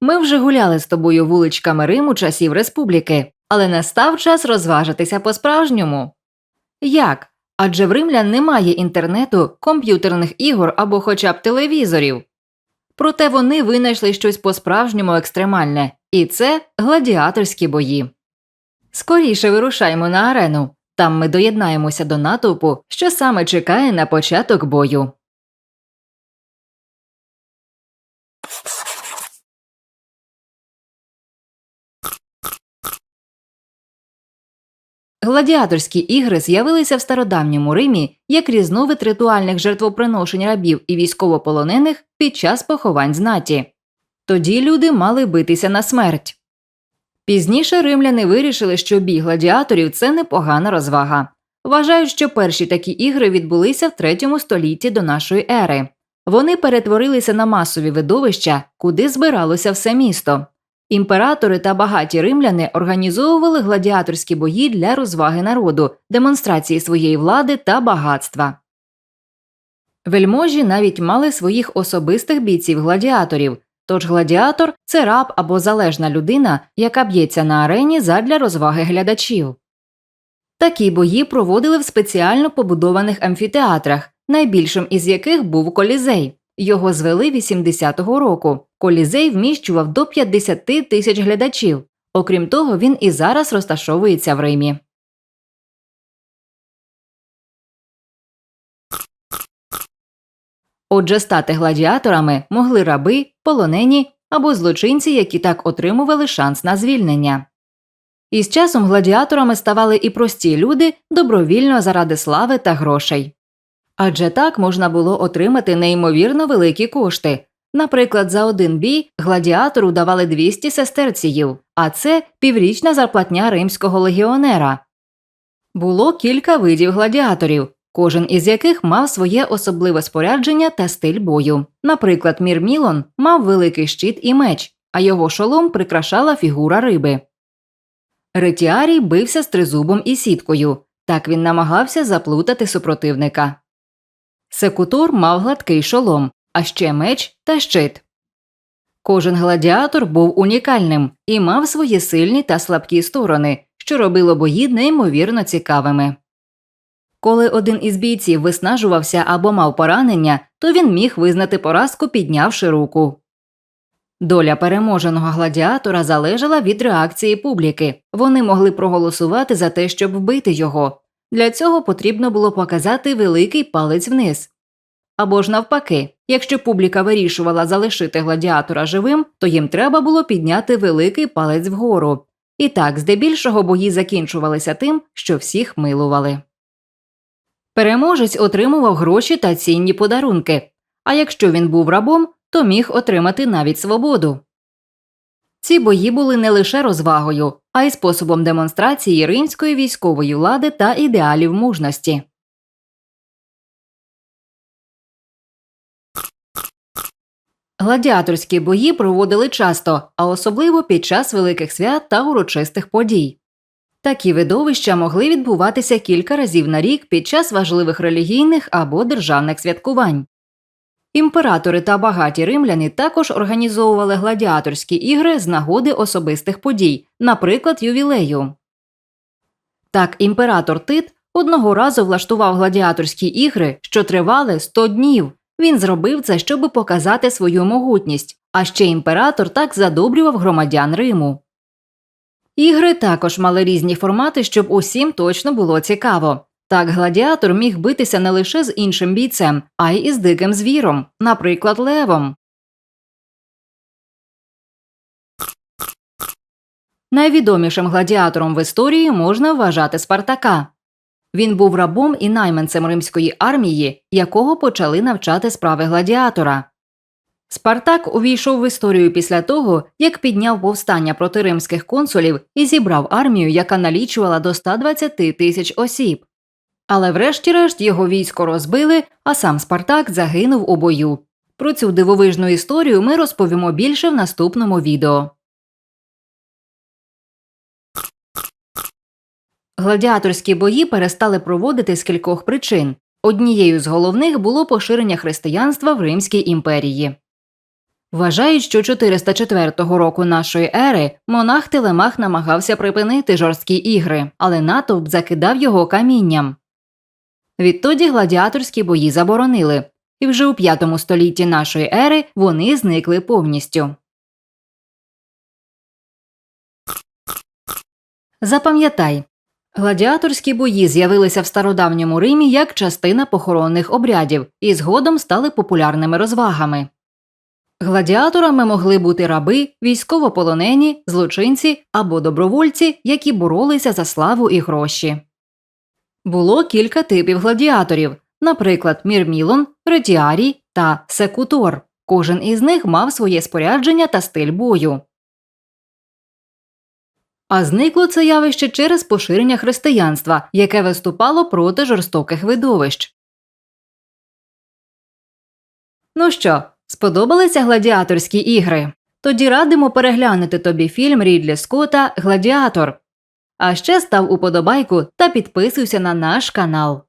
Ми вже гуляли з тобою вуличками Риму часів республіки, але настав час розважитися по-справжньому. Як? Адже в римлян немає інтернету, комп'ютерних ігор або хоча б телевізорів. Проте вони винайшли щось по-справжньому екстремальне, і це гладіаторські бої. Скоріше вирушаймо на арену. Там ми доєднаємося до натовпу, що саме чекає на початок бою. Гладіаторські ігри з'явилися в стародавньому Римі як різновид ритуальних жертвоприношень рабів і військовополонених під час поховань знаті. Тоді люди мали битися на смерть. Пізніше римляни вирішили, що бій гладіаторів це непогана розвага. Вважають, що перші такі ігри відбулися в третьому столітті до нашої ери. Вони перетворилися на масові видовища, куди збиралося все місто. Імператори та багаті римляни організовували гладіаторські бої для розваги народу, демонстрації своєї влади та багатства. Вельможі навіть мали своїх особистих бійців гладіаторів. Тож гладіатор це раб або залежна людина, яка б'ється на арені задля розваги глядачів. Такі бої проводили в спеціально побудованих амфітеатрах, найбільшим із яких був колізей. Його звели 80-го року. Колізей вміщував до 50 тисяч глядачів. Окрім того, він і зараз розташовується в Римі. Отже, стати гладіаторами могли раби, полонені або злочинці, які так отримували шанс на звільнення. І з часом гладіаторами ставали і прості люди добровільно заради слави та грошей. Адже так можна було отримати неймовірно великі кошти. Наприклад, за один бій гладіатору давали 200 сестерціїв, а це піврічна зарплатня римського легіонера. Було кілька видів гладіаторів, кожен із яких мав своє особливе спорядження та стиль бою. Наприклад, Мірмілон мав великий щит і меч, а його шолом прикрашала фігура риби. Ретіарій бився з тризубом і сіткою. Так він намагався заплутати супротивника. Секутор мав гладкий шолом, а ще меч та щит. Кожен гладіатор був унікальним і мав свої сильні та слабкі сторони, що робило бої неймовірно цікавими. Коли один із бійців виснажувався або мав поранення, то він міг визнати поразку, піднявши руку. Доля переможеного гладіатора залежала від реакції публіки. Вони могли проголосувати за те, щоб вбити його. Для цього потрібно було показати великий палець вниз. Або ж навпаки, якщо публіка вирішувала залишити гладіатора живим, то їм треба було підняти великий палець вгору. І так, здебільшого бої закінчувалися тим, що всіх милували. Переможець отримував гроші та цінні подарунки, а якщо він був рабом, то міг отримати навіть свободу. Ці бої були не лише розвагою, а й способом демонстрації римської військової влади та ідеалів мужності. Гладіаторські бої проводили часто, а особливо під час великих свят та урочистих подій. Такі видовища могли відбуватися кілька разів на рік під час важливих релігійних або державних святкувань. Імператори та багаті римляни також організовували гладіаторські ігри з нагоди особистих подій, наприклад, ювілею. Так, імператор Тит одного разу влаштував гладіаторські ігри, що тривали 100 днів. Він зробив це, щоб показати свою могутність, а ще імператор так задобрював громадян Риму. Ігри також мали різні формати, щоб усім точно було цікаво. Так гладіатор міг битися не лише з іншим бійцем, а й із диким звіром, наприклад, левом. Найвідомішим гладіатором в історії можна вважати Спартака. Він був рабом і найманцем римської армії, якого почали навчати справи гладіатора. Спартак увійшов в історію після того, як підняв повстання проти римських консулів і зібрав армію, яка налічувала до 120 тисяч осіб. Але врешті-решт його військо розбили, а сам Спартак загинув у бою. Про цю дивовижну історію ми розповімо більше в наступному відео. Гладіаторські бої перестали проводити з кількох причин. Однією з головних було поширення християнства в Римській імперії. Вважають, що 404 року нашої ери монах Телемах намагався припинити жорсткі ігри, але натовп закидав його камінням. Відтоді гладіаторські бої заборонили, і вже у п'ятому столітті нашої ери вони зникли повністю. Запам'ятай, гладіаторські бої з'явилися в стародавньому Римі як частина похоронних обрядів і згодом стали популярними розвагами. Гладіаторами могли бути раби, військовополонені, злочинці або добровольці, які боролися за славу і гроші. Було кілька типів гладіаторів, наприклад, Мірмілон, Ретіарій та Секутор. Кожен із них мав своє спорядження та стиль бою. А зникло це явище через поширення християнства, яке виступало проти жорстоких видовищ. Ну що, сподобалися гладіаторські ігри? Тоді радимо переглянути тобі фільм Рідлі Скотта Гладіатор. А ще став уподобайку та підписуйся на наш канал.